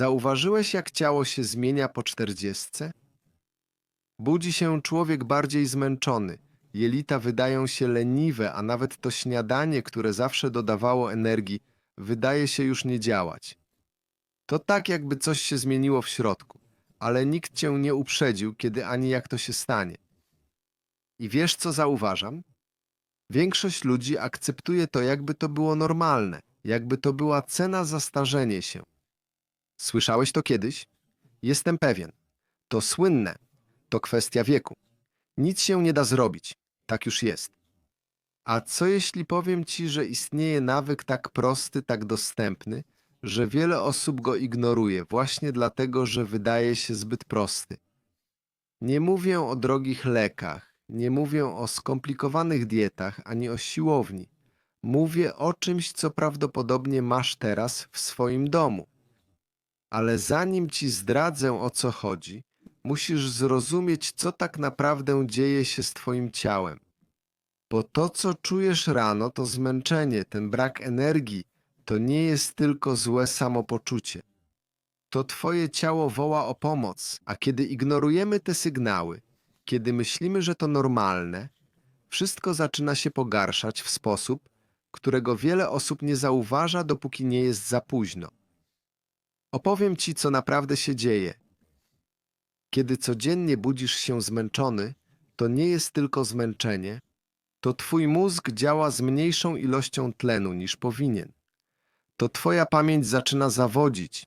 Zauważyłeś, jak ciało się zmienia po czterdziestce? Budzi się człowiek bardziej zmęczony, jelita wydają się leniwe, a nawet to śniadanie, które zawsze dodawało energii, wydaje się już nie działać. To tak, jakby coś się zmieniło w środku, ale nikt cię nie uprzedził, kiedy ani jak to się stanie. I wiesz, co zauważam? Większość ludzi akceptuje to, jakby to było normalne, jakby to była cena za starzenie się. Słyszałeś to kiedyś? Jestem pewien. To słynne. To kwestia wieku. Nic się nie da zrobić. Tak już jest. A co jeśli powiem ci, że istnieje nawyk tak prosty, tak dostępny, że wiele osób go ignoruje właśnie dlatego, że wydaje się zbyt prosty? Nie mówię o drogich lekach, nie mówię o skomplikowanych dietach ani o siłowni. Mówię o czymś, co prawdopodobnie masz teraz w swoim domu. Ale zanim ci zdradzę o co chodzi, musisz zrozumieć, co tak naprawdę dzieje się z twoim ciałem. Bo to, co czujesz rano, to zmęczenie, ten brak energii, to nie jest tylko złe samopoczucie. To twoje ciało woła o pomoc, a kiedy ignorujemy te sygnały, kiedy myślimy, że to normalne, wszystko zaczyna się pogarszać w sposób, którego wiele osób nie zauważa, dopóki nie jest za późno. Opowiem ci, co naprawdę się dzieje. Kiedy codziennie budzisz się zmęczony, to nie jest tylko zmęczenie, to twój mózg działa z mniejszą ilością tlenu niż powinien. To twoja pamięć zaczyna zawodzić.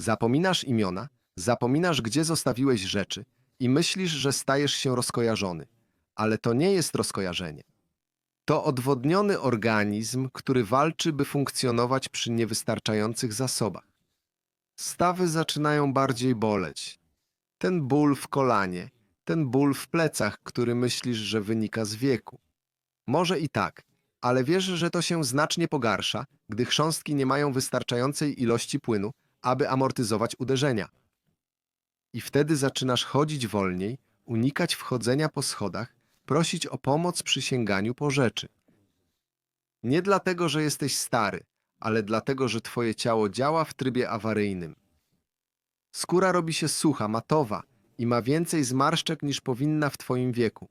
Zapominasz imiona, zapominasz, gdzie zostawiłeś rzeczy i myślisz, że stajesz się rozkojarzony. Ale to nie jest rozkojarzenie. To odwodniony organizm, który walczy, by funkcjonować przy niewystarczających zasobach. Stawy zaczynają bardziej boleć. Ten ból w kolanie, ten ból w plecach, który myślisz, że wynika z wieku. Może i tak, ale wiesz, że to się znacznie pogarsza, gdy chrząstki nie mają wystarczającej ilości płynu, aby amortyzować uderzenia. I wtedy zaczynasz chodzić wolniej, unikać wchodzenia po schodach, prosić o pomoc przy sięganiu po rzeczy. Nie dlatego, że jesteś stary, ale dlatego, że twoje ciało działa w trybie awaryjnym. Skóra robi się sucha, matowa i ma więcej zmarszczek niż powinna w twoim wieku.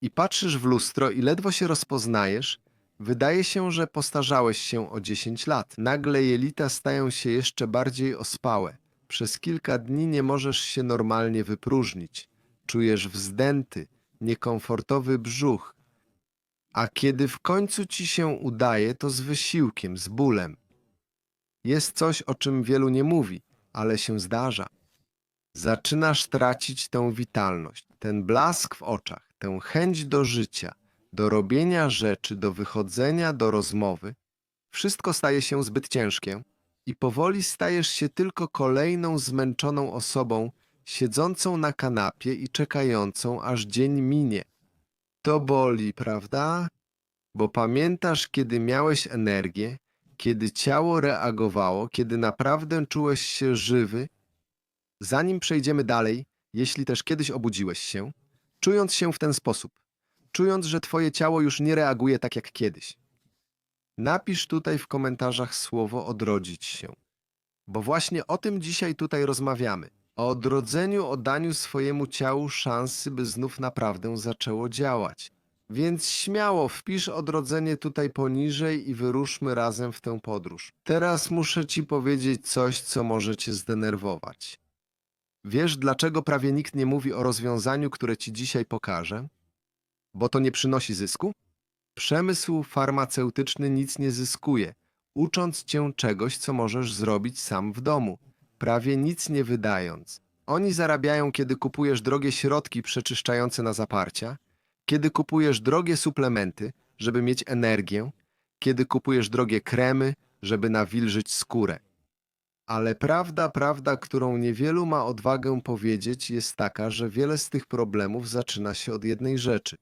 I patrzysz w lustro i ledwo się rozpoznajesz, wydaje się, że postarzałeś się o 10 lat. Nagle jelita stają się jeszcze bardziej ospałe. Przez kilka dni nie możesz się normalnie wypróżnić. Czujesz wzdęty, niekomfortowy brzuch. A kiedy w końcu ci się udaje, to z wysiłkiem, z bólem. Jest coś, o czym wielu nie mówi, ale się zdarza. Zaczynasz tracić tę witalność, ten blask w oczach, tę chęć do życia, do robienia rzeczy, do wychodzenia, do rozmowy. Wszystko staje się zbyt ciężkie i powoli stajesz się tylko kolejną zmęczoną osobą, siedzącą na kanapie i czekającą, aż dzień minie. To boli, prawda? Bo pamiętasz, kiedy miałeś energię, kiedy ciało reagowało, kiedy naprawdę czułeś się żywy? Zanim przejdziemy dalej, jeśli też kiedyś obudziłeś się, czując się w ten sposób, czując, że twoje ciało już nie reaguje tak jak kiedyś, napisz tutaj w komentarzach słowo odrodzić się. Bo właśnie o tym dzisiaj tutaj rozmawiamy. O odrodzeniu, o daniu swojemu ciału szansy, by znów naprawdę zaczęło działać. Więc śmiało wpisz odrodzenie tutaj poniżej i wyruszmy razem w tę podróż. Teraz muszę ci powiedzieć coś, co może cię zdenerwować. Wiesz, dlaczego prawie nikt nie mówi o rozwiązaniu, które ci dzisiaj pokażę? Bo to nie przynosi zysku? Przemysł farmaceutyczny nic nie zyskuje, ucząc cię czegoś, co możesz zrobić sam w domu, prawie nic nie wydając. Oni zarabiają, kiedy kupujesz drogie środki przeczyszczające na zaparcia, kiedy kupujesz drogie suplementy, żeby mieć energię, kiedy kupujesz drogie kremy, żeby nawilżyć skórę. Ale prawda, prawda, którą niewielu ma odwagę powiedzieć, jest taka, że wiele z tych problemów zaczyna się od jednej rzeczy.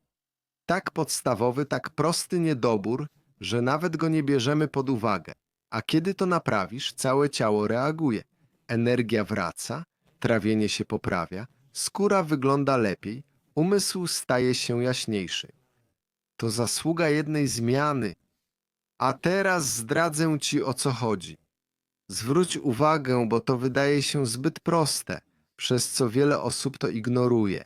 Tak podstawowy, tak prosty niedobór, że nawet go nie bierzemy pod uwagę. A kiedy to naprawisz, całe ciało reaguje. Energia wraca, trawienie się poprawia, skóra wygląda lepiej, umysł staje się jaśniejszy. To zasługa jednej zmiany. A teraz zdradzę ci o co chodzi. Zwróć uwagę, bo to wydaje się zbyt proste, przez co wiele osób to ignoruje.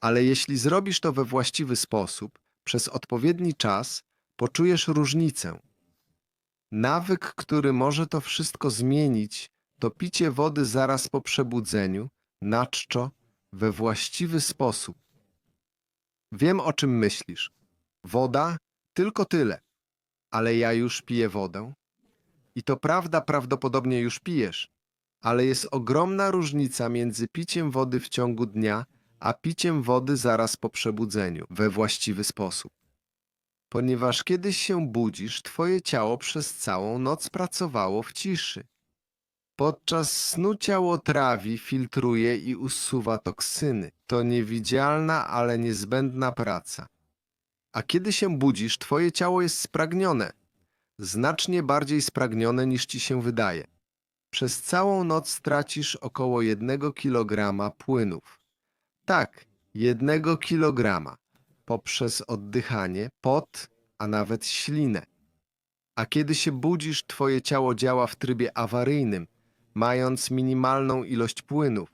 Ale jeśli zrobisz to we właściwy sposób, przez odpowiedni czas, poczujesz różnicę. Nawyk, który może to wszystko zmienić, to picie wody zaraz po przebudzeniu, na czczo, we właściwy sposób. Wiem, o czym myślisz. Woda? Tylko tyle. Ale ja już piję wodę. I to prawda, prawdopodobnie już pijesz. Ale jest ogromna różnica między piciem wody w ciągu dnia, a piciem wody zaraz po przebudzeniu, we właściwy sposób. Ponieważ kiedyś się budzisz, twoje ciało przez całą noc pracowało w ciszy. Podczas snu ciało trawi, filtruje i usuwa toksyny. To niewidzialna, ale niezbędna praca. A kiedy się budzisz, twoje ciało jest spragnione. Znacznie bardziej spragnione niż ci się wydaje. Przez całą noc tracisz około jednego kilograma płynów. Tak, jednego kilograma. Poprzez oddychanie, pot, a nawet ślinę. A kiedy się budzisz, twoje ciało działa w trybie awaryjnym, mając minimalną ilość płynów.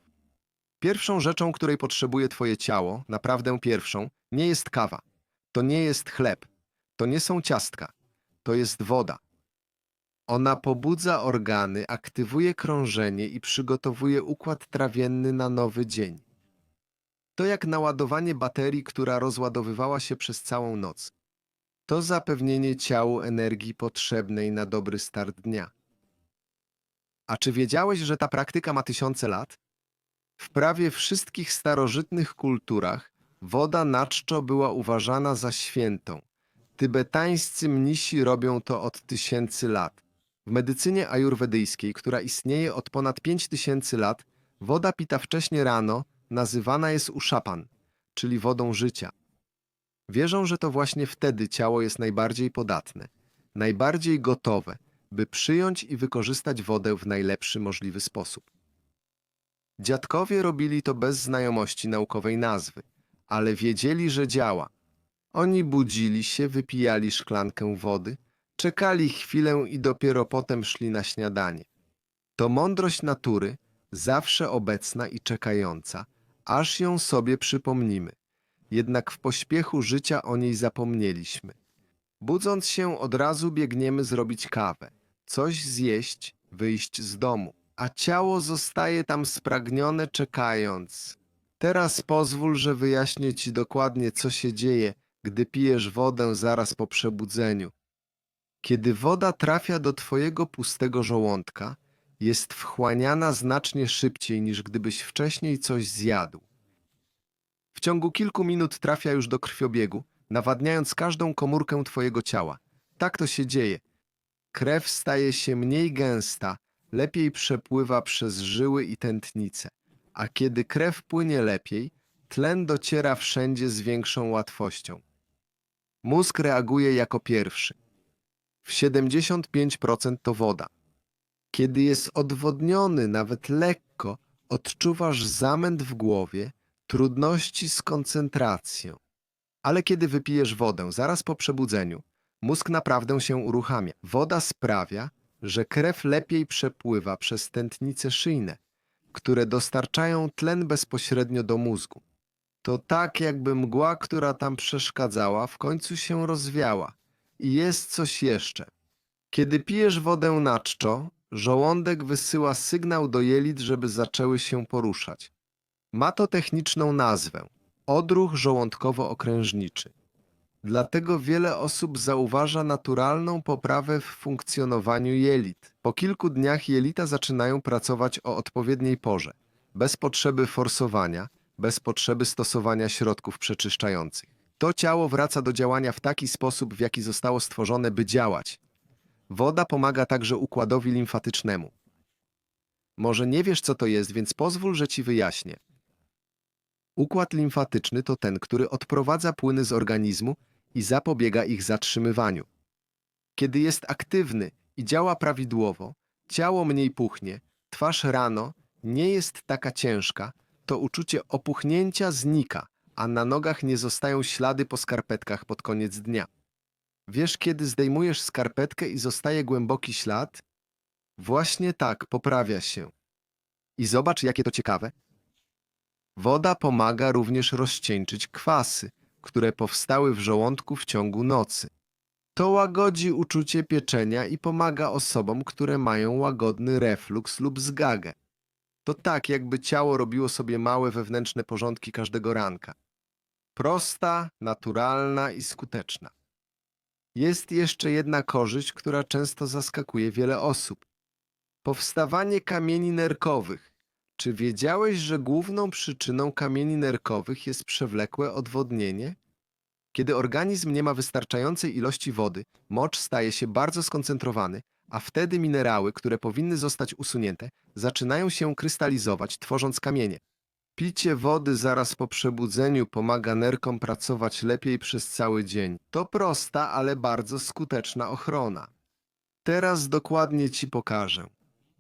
Pierwszą rzeczą, której potrzebuje twoje ciało, naprawdę pierwszą, nie jest kawa. To nie jest chleb. To nie są ciastka. To jest woda. Ona pobudza organy, aktywuje krążenie i przygotowuje układ trawienny na nowy dzień. To jak naładowanie baterii, która rozładowywała się przez całą noc. To zapewnienie ciału energii potrzebnej na dobry start dnia. A czy wiedziałeś, że ta praktyka ma tysiące lat? W prawie wszystkich starożytnych kulturach woda na czczo była uważana za świętą. Tybetańscy mnisi robią to od tysięcy lat. W medycynie ajurwedyjskiej, która istnieje od ponad 5000 lat, woda pita wcześnie rano nazywana jest uszapan, czyli wodą życia. Wierzą, że to właśnie wtedy ciało jest najbardziej podatne, najbardziej gotowe, by przyjąć i wykorzystać wodę w najlepszy możliwy sposób. Dziadkowie robili to bez znajomości naukowej nazwy, ale wiedzieli, że działa. Oni budzili się, wypijali szklankę wody, czekali chwilę i dopiero potem szli na śniadanie. To mądrość natury, zawsze obecna i czekająca, aż ją sobie przypomnimy. Jednak w pośpiechu życia o niej zapomnieliśmy. Budząc się, od razu biegniemy zrobić kawę, coś zjeść, wyjść z domu, a ciało zostaje tam spragnione, czekając. Teraz pozwól, że wyjaśnię ci dokładnie, co się dzieje, gdy pijesz wodę zaraz po przebudzeniu. Kiedy woda trafia do twojego pustego żołądka, jest wchłaniana znacznie szybciej niż gdybyś wcześniej coś zjadł. W ciągu kilku minut trafia już do krwiobiegu, nawadniając każdą komórkę twojego ciała. Tak to się dzieje. Krew staje się mniej gęsta, lepiej przepływa przez żyły i tętnice, a kiedy krew płynie lepiej, tlen dociera wszędzie z większą łatwością. Mózg reaguje jako pierwszy. W 75% to woda. Kiedy jest odwodniony nawet lekko, odczuwasz zamęt w głowie, trudności z koncentracją. Ale kiedy wypijesz wodę zaraz po przebudzeniu, mózg naprawdę się uruchamia. Woda sprawia, że krew lepiej przepływa przez tętnice szyjne, które dostarczają tlen bezpośrednio do mózgu. To tak, jakby mgła, która tam przeszkadzała, w końcu się rozwiała. I jest coś jeszcze. Kiedy pijesz wodę na czczo, żołądek wysyła sygnał do jelit, żeby zaczęły się poruszać. Ma to techniczną nazwę odruch żołądkowo-okrężniczy. Dlatego wiele osób zauważa naturalną poprawę w funkcjonowaniu jelit. Po kilku dniach jelita zaczynają pracować o odpowiedniej porze, bez potrzeby forsowania, bez potrzeby stosowania środków przeczyszczających. To ciało wraca do działania w taki sposób, w jaki zostało stworzone, by działać. Woda pomaga także układowi limfatycznemu. Może nie wiesz, co to jest, więc pozwól, że ci wyjaśnię. Układ limfatyczny to ten, który odprowadza płyny z organizmu i zapobiega ich zatrzymywaniu. Kiedy jest aktywny i działa prawidłowo, ciało mniej puchnie, twarz rano nie jest taka ciężka, to uczucie opuchnięcia znika, a na nogach nie zostają ślady po skarpetkach pod koniec dnia. Wiesz, kiedy zdejmujesz skarpetkę i zostaje głęboki ślad? Właśnie tak, poprawia się. I zobacz, jakie to ciekawe. Woda pomaga również rozcieńczyć kwasy, które powstały w żołądku w ciągu nocy. To łagodzi uczucie pieczenia i pomaga osobom, które mają łagodny refluks lub zgagę. To tak, jakby ciało robiło sobie małe wewnętrzne porządki każdego ranka. Prosta, naturalna i skuteczna. Jest jeszcze jedna korzyść, która często zaskakuje wiele osób. Powstawanie kamieni nerkowych. Czy wiedziałeś, że główną przyczyną kamieni nerkowych jest przewlekłe odwodnienie? Kiedy organizm nie ma wystarczającej ilości wody, mocz staje się bardzo skoncentrowany, a wtedy minerały, które powinny zostać usunięte, zaczynają się krystalizować, tworząc kamienie. Picie wody zaraz po przebudzeniu pomaga nerkom pracować lepiej przez cały dzień. To prosta, ale bardzo skuteczna ochrona. Teraz dokładnie Ci pokażę,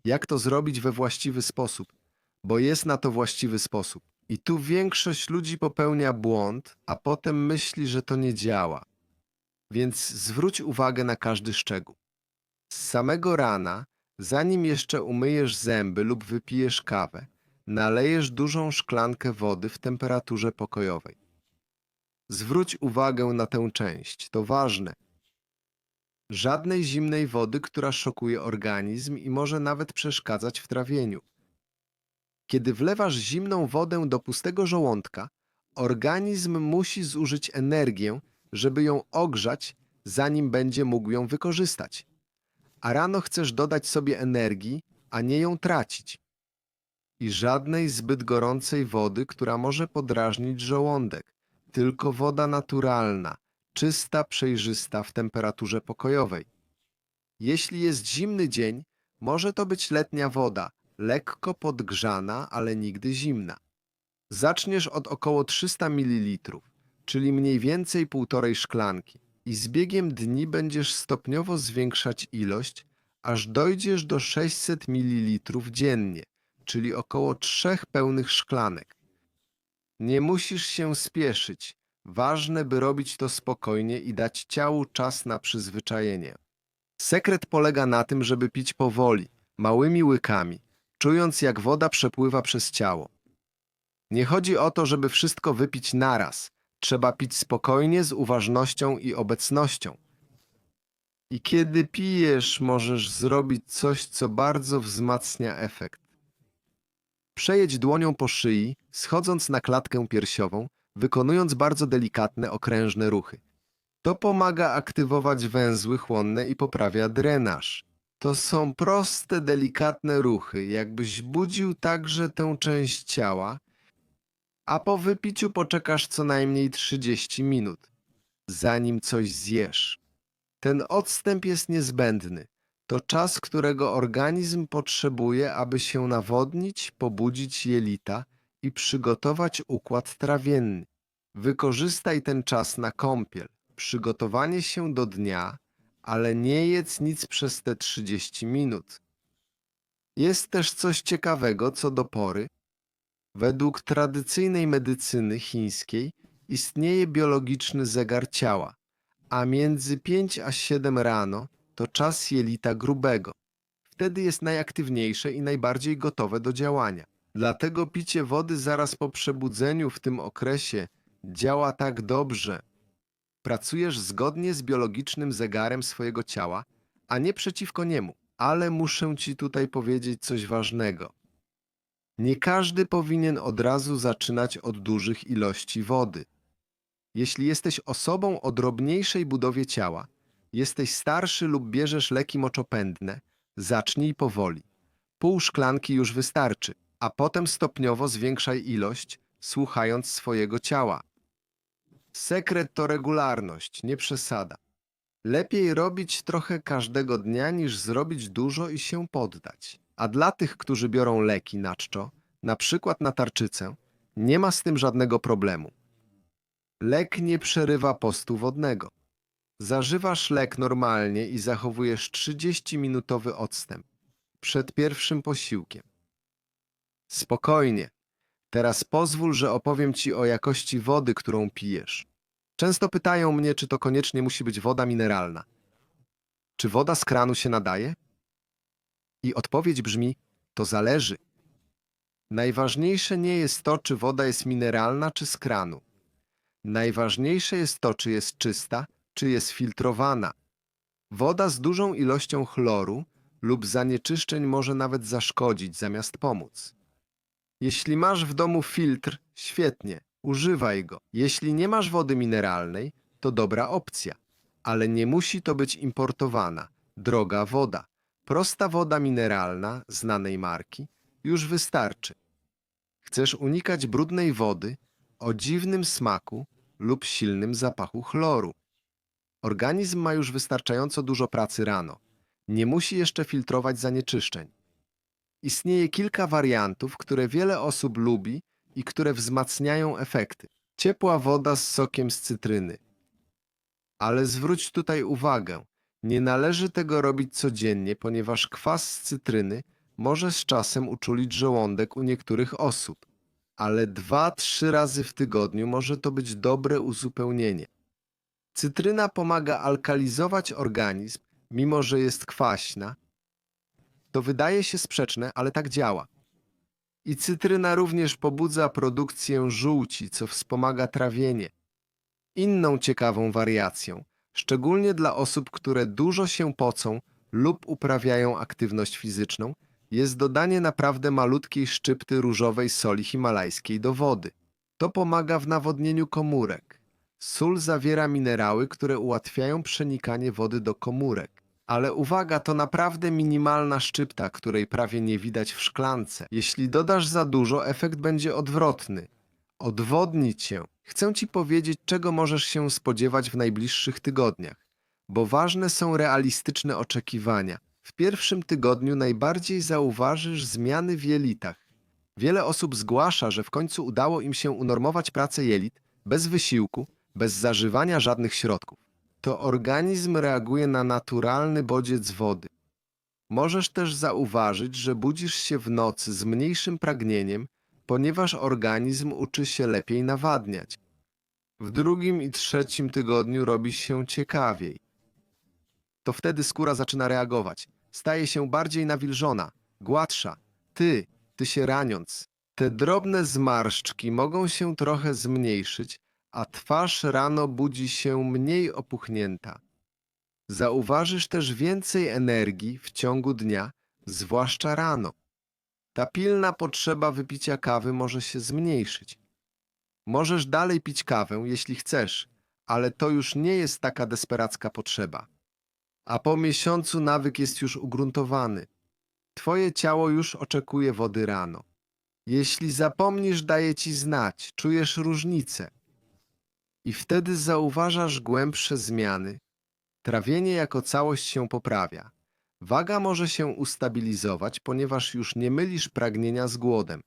jak to zrobić we właściwy sposób, bo jest na to właściwy sposób. I tu większość ludzi popełnia błąd, a potem myśli, że to nie działa. Więc zwróć uwagę na każdy szczegół. Z samego rana, zanim jeszcze umyjesz zęby lub wypijesz kawę, nalejesz dużą szklankę wody w temperaturze pokojowej. Zwróć uwagę na tę część, to ważne. Żadnej zimnej wody, która szokuje organizm i może nawet przeszkadzać w trawieniu. Kiedy wlewasz zimną wodę do pustego żołądka, organizm musi zużyć energię, żeby ją ogrzać, zanim będzie mógł ją wykorzystać. A rano chcesz dodać sobie energii, a nie ją tracić. I żadnej zbyt gorącej wody, która może podrażnić żołądek, tylko woda naturalna, czysta, przejrzysta w temperaturze pokojowej. Jeśli jest zimny dzień, może to być letnia woda, lekko podgrzana, ale nigdy zimna. Zaczniesz od około 300 ml, czyli mniej więcej półtorej szklanki i z biegiem dni będziesz stopniowo zwiększać ilość, aż dojdziesz do 600 ml dziennie, czyli około trzech pełnych szklanek. Nie musisz się spieszyć. Ważne, by robić to spokojnie i dać ciału czas na przyzwyczajenie. Sekret polega na tym, żeby pić powoli, małymi łykami, czując jak woda przepływa przez ciało. Nie chodzi o to, żeby wszystko wypić naraz. Trzeba pić spokojnie, z uważnością i obecnością. I kiedy pijesz, możesz zrobić coś, co bardzo wzmacnia efekt. Przejedź dłonią po szyi, schodząc na klatkę piersiową, wykonując bardzo delikatne, okrężne ruchy. To pomaga aktywować węzły chłonne i poprawia drenaż. To są proste, delikatne ruchy, jakbyś budził także tę część ciała, a po wypiciu poczekasz co najmniej 30 minut, zanim coś zjesz. Ten odstęp jest niezbędny. To czas, którego organizm potrzebuje, aby się nawodnić, pobudzić jelita i przygotować układ trawienny. Wykorzystaj ten czas na kąpiel, przygotowanie się do dnia, ale nie jedz nic przez te 30 minut. Jest też coś ciekawego co do pory. Według tradycyjnej medycyny chińskiej istnieje biologiczny zegar ciała, a między 5 a 7 rano to czas jelita grubego. Wtedy jest najaktywniejsze i najbardziej gotowe do działania. Dlatego picie wody zaraz po przebudzeniu w tym okresie działa tak dobrze. Pracujesz zgodnie z biologicznym zegarem swojego ciała, a nie przeciwko niemu. Ale muszę ci tutaj powiedzieć coś ważnego. Nie każdy powinien od razu zaczynać od dużych ilości wody. Jeśli jesteś osobą o drobniejszej budowie ciała, jesteś starszy lub bierzesz leki moczopędne, zacznij powoli. Pół szklanki już wystarczy, a potem stopniowo zwiększaj ilość, słuchając swojego ciała. Sekret to regularność, nie przesada. Lepiej robić trochę każdego dnia niż zrobić dużo i się poddać. A dla tych, którzy biorą leki na czczo, na przykład na tarczycę, nie ma z tym żadnego problemu. Lek nie przerywa postu wodnego. Zażywasz lek normalnie i zachowujesz 30-minutowy odstęp przed pierwszym posiłkiem. Spokojnie. Teraz pozwól, że opowiem ci o jakości wody, którą pijesz. Często pytają mnie, czy to koniecznie musi być woda mineralna. Czy woda z kranu się nadaje? I odpowiedź brzmi: to zależy. Najważniejsze nie jest to, czy woda jest mineralna, czy z kranu. Najważniejsze jest to, czy jest czysta, czy jest filtrowana. Woda z dużą ilością chloru lub zanieczyszczeń może nawet zaszkodzić zamiast pomóc. Jeśli masz w domu filtr, świetnie, używaj go. Jeśli nie masz wody mineralnej, to dobra opcja, ale nie musi to być importowana, droga woda. Prosta woda mineralna znanej marki już wystarczy. Chcesz unikać brudnej wody o dziwnym smaku lub silnym zapachu chloru. Organizm ma już wystarczająco dużo pracy rano. Nie musi jeszcze filtrować zanieczyszczeń. Istnieje kilka wariantów, które wiele osób lubi i które wzmacniają efekty. Ciepła woda z sokiem z cytryny. Ale zwróć tutaj uwagę, nie należy tego robić codziennie, ponieważ kwas z cytryny może z czasem uczulić żołądek u niektórych osób. Ale dwa, trzy razy w tygodniu może to być dobre uzupełnienie. Cytryna pomaga alkalizować organizm, mimo że jest kwaśna. To wydaje się sprzeczne, ale tak działa. I cytryna również pobudza produkcję żółci, co wspomaga trawienie. Inną ciekawą wariacją, szczególnie dla osób, które dużo się pocą lub uprawiają aktywność fizyczną, jest dodanie naprawdę malutkiej szczypty różowej soli himalajskiej do wody. To pomaga w nawodnieniu komórek. Sól zawiera minerały, które ułatwiają przenikanie wody do komórek. Ale uwaga, to naprawdę minimalna szczypta, której prawie nie widać w szklance. Jeśli dodasz za dużo, efekt będzie odwrotny. Odwodni cię. Chcę ci powiedzieć, czego możesz się spodziewać w najbliższych tygodniach, bo ważne są realistyczne oczekiwania. W pierwszym tygodniu najbardziej zauważysz zmiany w jelitach. Wiele osób zgłasza, że w końcu udało im się unormować pracę jelit bez wysiłku, bez zażywania żadnych środków. To organizm reaguje na naturalny bodziec wody. Możesz też zauważyć, że budzisz się w nocy z mniejszym pragnieniem, ponieważ organizm uczy się lepiej nawadniać. W drugim i trzecim tygodniu robi się ciekawiej. To wtedy skóra zaczyna reagować. Staje się bardziej nawilżona, gładsza. Ty, ty się raniąc. Te drobne zmarszczki mogą się trochę zmniejszyć, a twarz rano budzi się mniej opuchnięta. Zauważysz też więcej energii w ciągu dnia, zwłaszcza rano. Ta pilna potrzeba wypicia kawy może się zmniejszyć. Możesz dalej pić kawę, jeśli chcesz, ale to już nie jest taka desperacka potrzeba. A po miesiącu nawyk jest już ugruntowany. Twoje ciało już oczekuje wody rano. Jeśli zapomnisz, daje ci znać, czujesz różnicę. I wtedy zauważasz głębsze zmiany. Trawienie jako całość się poprawia. Waga może się ustabilizować, ponieważ już nie mylisz pragnienia z głodem.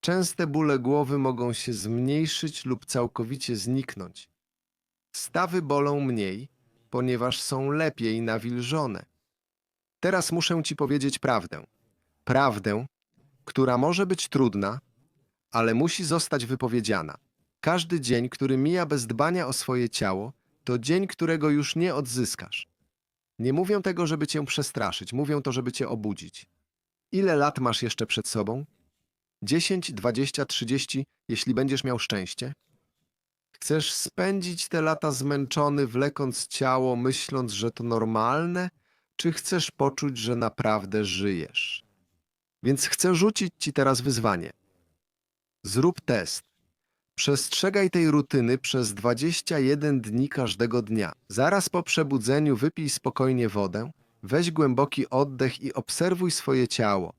Częste bóle głowy mogą się zmniejszyć lub całkowicie zniknąć. Stawy bolą mniej, ponieważ są lepiej nawilżone. Teraz muszę ci powiedzieć prawdę. Prawdę, która może być trudna, ale musi zostać wypowiedziana. Każdy dzień, który mija bez dbania o swoje ciało, to dzień, którego już nie odzyskasz. Nie mówię tego, żeby cię przestraszyć, mówię to, żeby cię obudzić. Ile lat masz jeszcze przed sobą? 10, 20, 30, jeśli będziesz miał szczęście? Chcesz spędzić te lata zmęczony, wlekąc ciało, myśląc, że to normalne, czy chcesz poczuć, że naprawdę żyjesz? Więc chcę rzucić ci teraz wyzwanie. Zrób test. Przestrzegaj tej rutyny przez 21 dni każdego dnia. Zaraz po przebudzeniu wypij spokojnie wodę, weź głęboki oddech i obserwuj swoje ciało.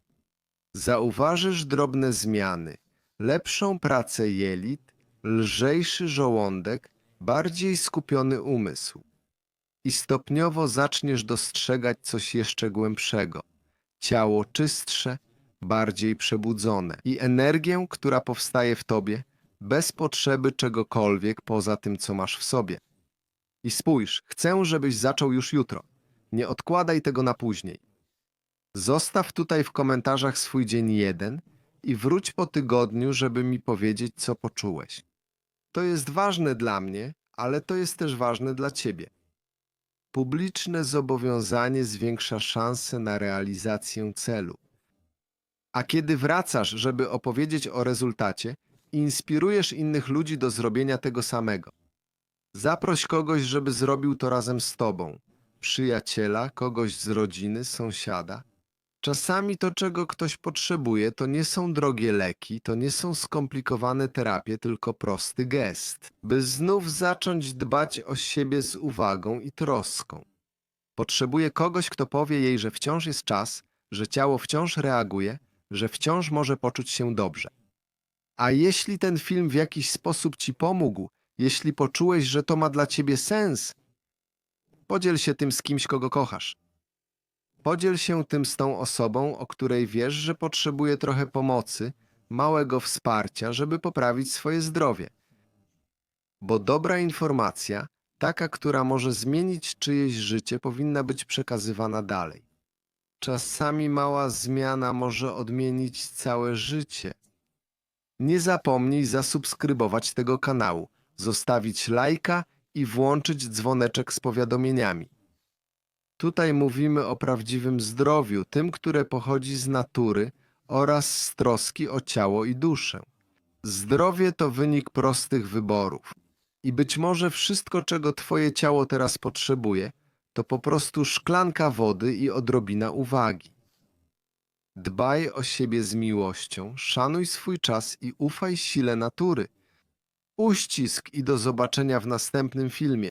Zauważysz drobne zmiany, lepszą pracę jelit, lżejszy żołądek, bardziej skupiony umysł. I stopniowo zaczniesz dostrzegać coś jeszcze głębszego. Ciało czystsze, bardziej przebudzone i energię, która powstaje w tobie, bez potrzeby czegokolwiek poza tym, co masz w sobie. I spójrz, chcę, żebyś zaczął już jutro. Nie odkładaj tego na później. Zostaw tutaj w komentarzach swój dzień jeden i wróć po tygodniu, żeby mi powiedzieć, co poczułeś. To jest ważne dla mnie, ale to jest też ważne dla ciebie. Publiczne zobowiązanie zwiększa szanse na realizację celu. A kiedy wracasz, żeby opowiedzieć o rezultacie, inspirujesz innych ludzi do zrobienia tego samego. Zaproś kogoś, żeby zrobił to razem z tobą. Przyjaciela, kogoś z rodziny, sąsiada. Czasami to, czego ktoś potrzebuje, to nie są drogie leki, to nie są skomplikowane terapie, tylko prosty gest, by znów zacząć dbać o siebie z uwagą i troską. Potrzebuje kogoś, kto powie jej, że wciąż jest czas, że ciało wciąż reaguje, że wciąż może poczuć się dobrze. A jeśli ten film w jakiś sposób ci pomógł, jeśli poczułeś, że to ma dla ciebie sens, podziel się tym z kimś, kogo kochasz. Podziel się tym z tą osobą, o której wiesz, że potrzebuje trochę pomocy, małego wsparcia, żeby poprawić swoje zdrowie. Bo dobra informacja, taka, która może zmienić czyjeś życie, powinna być przekazywana dalej. Czasami mała zmiana może odmienić całe życie. Nie zapomnij zasubskrybować tego kanału, zostawić lajka i włączyć dzwoneczek z powiadomieniami. Tutaj mówimy o prawdziwym zdrowiu, tym, które pochodzi z natury oraz z troski o ciało i duszę. Zdrowie to wynik prostych wyborów. I być może wszystko, czego Twoje ciało teraz potrzebuje, to po prostu szklanka wody i odrobina uwagi. Dbaj o siebie z miłością, szanuj swój czas i ufaj sile natury. Uścisk i do zobaczenia w następnym filmie.